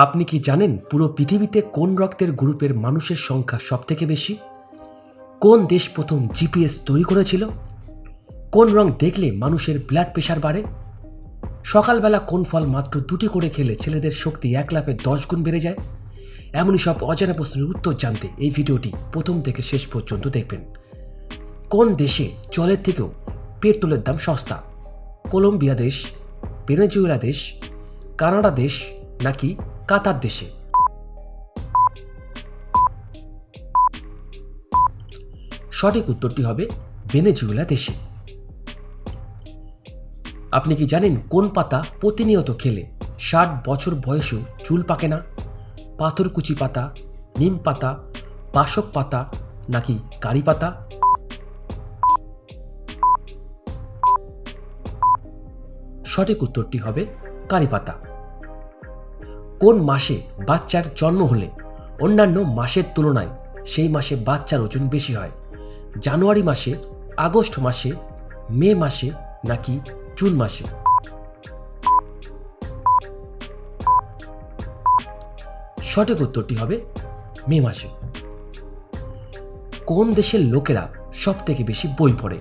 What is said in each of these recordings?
আপনি কি জানেন পুরো পৃথিবীতে কোন রক্তের গ্রুপের মানুষের সংখ্যা সবথেকে বেশি? কোন দেশ প্রথম জিপিএস তৈরি করেছিল? কোন রং দেখলে মানুষের ব্লাড প্রেশার বাড়ে? সকালবেলা কোন ফল মাত্র দুটি করে খেলে ছেলেদের শক্তি এক লাফে দশ গুণ বেড়ে যায়? এমনই সব অজানা প্রশ্নের উত্তর জানতে এই ভিডিওটি প্রথম থেকে শেষ পর্যন্ত দেখবেন। কোন দেশে জলের থেকেও পেট্রোলের দাম সস্তা? কলম্বিয়া দেশ, ভেনেজুয়েলা দেশ, কানাডা দেশ নাকি কাতার দেশে। সঠিক উত্তরটি হবে ভেনেজুয়েলা দেশে। আপনি কি জানেন কোন পাতা প্রতিনিয়ত খেলে ষাট বছর বয়সেও চুল পাকে না? পাথরকুচি পাতা, নিম পাতা, বাসক পাতা নাকি কারি পাতা? সঠিক উত্তরটি হবে কারি পাতা। কোন মাসে বাচ্চার জন্ম হলে? অন্যান্য মাসের তুলনায় সেই মাসে বাচ্চার ওজন বেশি হয়। জানুয়ারি মাসে, আগস্ট মাসে, মে মাসে নাকি জুন মাসে? সঠিক উত্তরটি হবে মে মাসে। কোন দেশের লোকেরা সব থেকে বেশি বই পড়ে?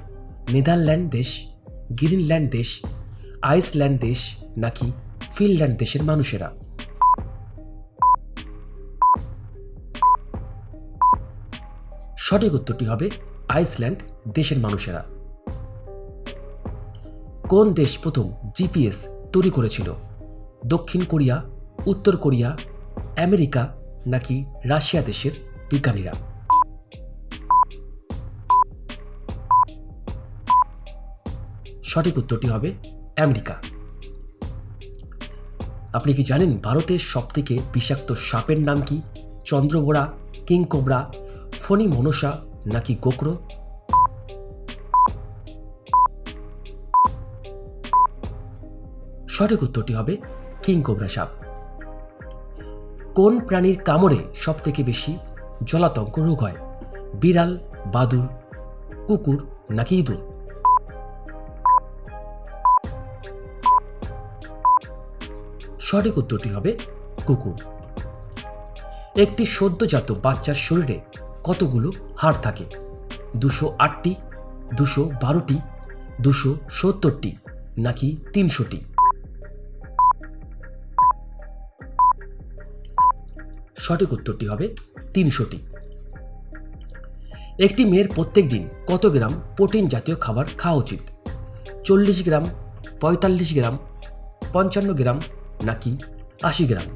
নেদারল্যান্ড দেশ, গ্রিনল্যান্ড দেশ, আইসল্যান্ড দেশ নাকি ফিনল্যান্ড দেশের মানুষেরা? সঠিক উত্তরটি হবে আইসল্যান্ড, দেশের মানুষেরা। কোন দেশ প্রথম জিপিএস তৈরি করেছিল? দক্ষিণ কোরিয়া, উত্তর কোরিয়া, আমেরিকা নাকি রাশিয়া দেশের বিজ্ঞানীরা? সঠিক উত্তরটি হবে আমেরিকা। আপনি কি জানেন ভারতের সবথেকে বিষাক্ত সাপের নাম কি? চন্দ্রবোড়া, কিংকোবরা ফণি মনসা নাকি গোকরো সঠিক উত্তরটি হবে কিংকোবরা সাপ। কোন প্রাণীর কামড়ে সবথেকে বেশি জলাতঙ্ক রোগ হয়? বিড়াল, বাদুর, কুকুর নাকি ইঁদুর? সঠিক উত্তরটি হবে কুকুর। একটি সদ্যজাত বাচ্চার শরীরে কতগুলো হাড় থাকে? দুশো আটটি, দুশো বারোটি, দুশো সত্তরটি, নাকি তিনশোটি? সঠিক উত্তরটি হবে তিনশোটি। একটি মেয়ের প্রত্যেক দিন কত গ্রাম প্রোটিন জাতীয় খাবার খাওয়া উচিত? চল্লিশ গ্রাম, পঁয়তাল্লিশ গ্রাম, পঞ্চান্ন গ্রাম, নাকি আশি গ্রাম?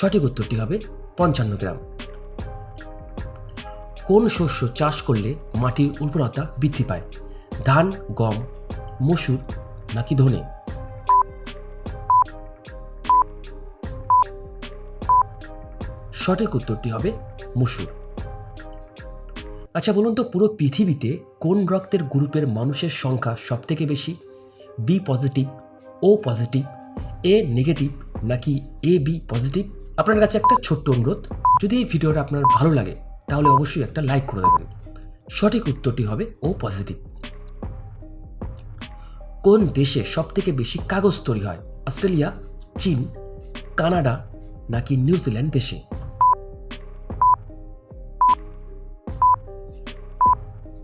সঠিক উত্তরটি হবে পঞ্চান্ন গ্রাম। কোন শস্য চাষ করলে মাটির উর্বরতা বৃদ্ধি পায়? ধান, গম, মসুর নাকি ধনে? সঠিক উত্তরটি হবে মসুর। আচ্ছা বলুন তো, পুরো পৃথিবীতে কোন রক্তের গ্রুপের মানুষের সংখ্যা সব থেকে বেশি? B positive O positive A negative নাকি এ বি পজিটিভ আপনার কাছে একটা ছোট্ট অনুরোধ। যদি এই ভিডিওটা আপনার ভালো লাগে, তাহলে অবশ্যই একটা লাইক করে দেবেন। সঠিক উত্তরটি হবে ও পজিটিভ। কোন দেশে সব থেকে বেশি কাগজ তৈরি হয়? অস্ট্রেলিয়া, চীন, কানাডা নাকি নিউজিল্যান্ড দেশে?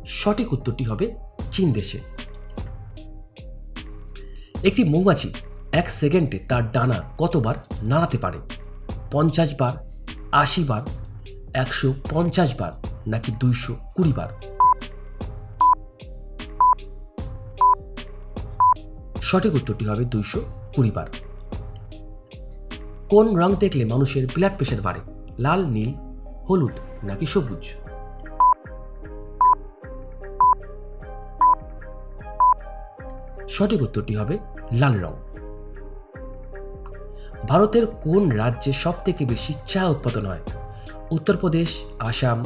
সঠিক উত্তরটি হবে চীন দেশে। একটি মৌমাছি এক সেকেন্ডে তার ডানা কতবার নাড়াতে পারে? পঞ্চাশ বার, আশি বার, একশো পঞ্চাশ বার, নাকি দুইশো কুড়ি বার। সঠিক উত্তরটি হবে দুইশো কুড়ি বার। কোন রং দেখলে মানুষের ব্লাড প্রেশার বাড়ে? লাল, নীল, হলুদ, নাকি সবুজ? সঠিক উত্তরটি হবে লাল রং। ভারতের কোন রাজ্যে সব থেকে বেশি চা উৎপাদন হয়? উত্তরপ্রদেশ, আসাম,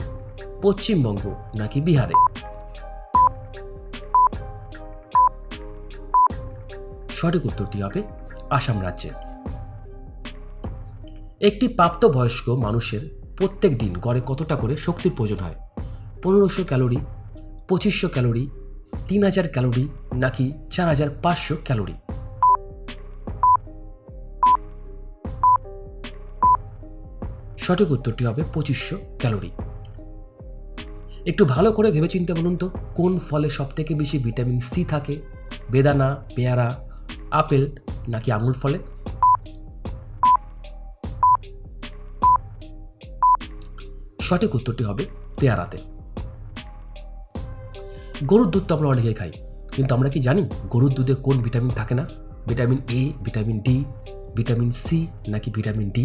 পশ্চিমবঙ্গ নাকি বিহারে? সঠিক উত্তরটি হবে আসাম রাজ্যে। একটি প্রাপ্তবয়স্ক মানুষের প্রত্যেক দিন গড়ে কতটা করে শক্তির প্রয়োজন হয়? পনেরোশো ক্যালোরি, পঁচিশশো ক্যালোরি, তিন হাজার ক্যালোরি নাকি চার হাজার পাঁচশো ক্যালোরি? সঠিক উত্তরটি হবে পঁচিশশো ক্যালোরি। একটু ভালো করে ভেবেচিন্তে বলুন তো, কোন ফলে সব থেকে বেশি ভিটামিন সি থাকে? বেদানা, পেয়ারা, আপেল নাকি আঙুর ফলে? সঠিক উত্তরটি হবে পেয়ারাতে। গরুর দুধ তো আমরা অনেকেই খাই, কিন্তু আমরা কি জানি গরুর দুধে কোন ভিটামিন থাকে না? Vitamin A, vitamin D, vitamin C নাকি ভিটামিন ডি?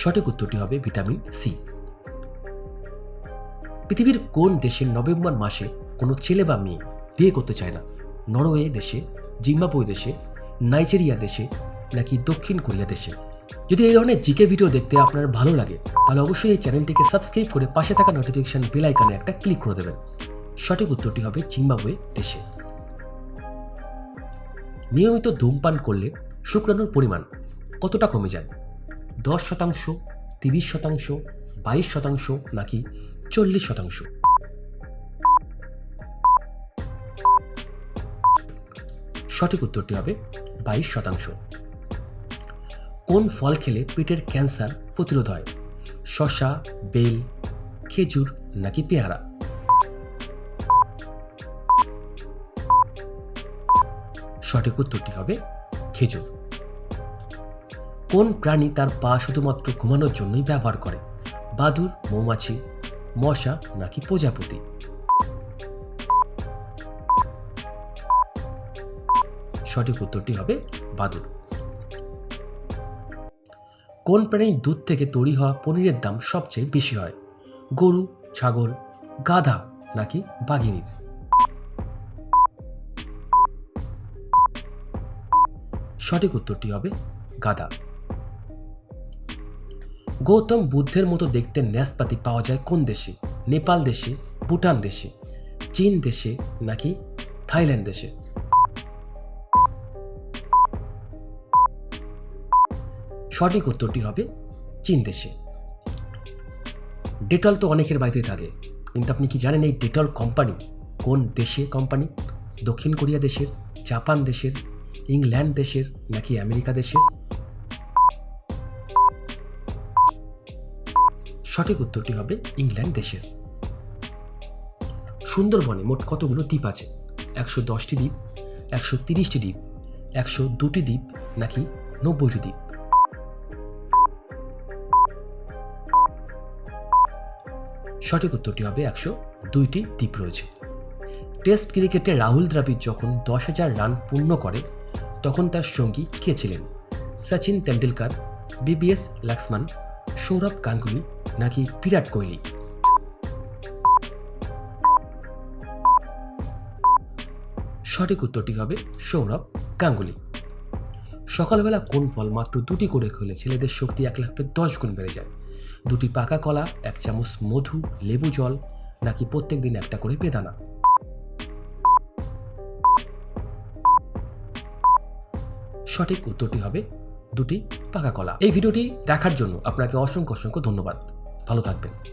সঠিক উত্তরটি হবে ভিটামিন সি। পৃথিবীর কোন দেশের নভেম্বর মাসে কোনো ছেলে বা মেয়ে বিয়ে করতে চায় না? নরওয়ে দেশে, জিম্বাবুয়ে দেশে, নাইজেরিয়া দেশে, নাকি দক্ষিণ কোরিয়া দেশে? যদি এই ধরনের জিকে ভিডিও দেখতে আপনার ভালো লাগে, তাহলে অবশ্যই এই চ্যানেলটিকে সাবস্ক্রাইব করে পাশে থাকা নোটিফিকেশন বেল আইকনে একটা ক্লিক করে দেবেন। সঠিক উত্তরটি হবে জিম্বাবুয়ে দেশে। নিয়মিত ধূমপান করলে শুক্রাণুর পরিমাণ কতটা কমে যায়? দশ শতাংশ, তিরিশ শতাংশ, বাইশ শতাংশ নাকি চল্লিশ শতাংশ? সঠিক উত্তরটি হবে বাইশ শতাংশ। কোন ফল খেলে পেটের ক্যান্সার প্রতিরোধ হয়? শশা বেল, খেজুর নাকি পেয়ারা? সঠিক উত্তরটি হবে খেজুর। কোন প্রাণী তার পা শুধুমাত্র ঘুমানোর জন্যই ব্যবহার করে? বাদুর, মৌমাছি, মশা নাকি প্রজাপতি? সঠিক উত্তরটি হবে বাদুর। কোন প্রাণীর দুধ থেকে তৈরি হওয়া পনিরের দাম সবচেয়ে বেশি হয়? গরু, ছাগল, গাধা নাকি বাঘিনীর? সঠিক উত্তরটি হবে গাধা। গৌতম বুদ্ধের মতো দেখতে ন্যাসপাতি পাওয়া যায় কোন দেশে? নেপাল দেশে, ভুটান দেশে, চীন দেশে নাকি থাইল্যান্ড দেশে? সঠিক উত্তরটি হবে চীন দেশে। ডেটল তো অনেকের বাড়িতে থাকে। কিন্তু আপনি কি জানেন এই ডেটল কোম্পানি কোন দেশে কোম্পানি? দক্ষিণ কোরিয়া দেশের, জাপান দেশের, ইংল্যান্ড দেশের নাকি আমেরিকা দেশের? সঠিক উত্তরটি হবে ইংল্যান্ড দেশের। সুন্দরবনে মোট কতগুলো দ্বীপ আছে? একশো দশটি দ্বীপ, একশো তিরিশটি দ্বীপ, একশো দুটি দ্বীপ নাকি নব্বইটি দ্বীপ? সঠিক উত্তরটি হবে একশো দুইটি দ্বীপ রয়েছে। টেস্ট ক্রিকেটে রাহুল দ্রাবিড় যখন দশ হাজার রান পূর্ণ করে, তখন তার সঙ্গী কে ছিলেন? সচিন তেন্ডুলকার বিবিএস লাক্সমান সৌরভ গাঙ্গুলি নাকি বিরাট কোহলি? সঠিক উত্তরটি হবে সৌরভ গাঙ্গুলি। সকালবেলা কোন ফল মাত্র দুটি করে খেলে ছেলেদের শক্তি এক লাখ দশ গুণ বেড়ে যায়? দুটি পাকা কলা, এক চামচ মধু, লেবু জল, নাকি প্রত্যেক দিন একটা করে বেদানা? সঠিক উত্তরটি হবে দুটি পাকা কলা। এই ভিডিওটি দেখার জন্য আপনাকে অসংখ্য অসংখ্য ধন্যবাদ। ভালো থাকবেন।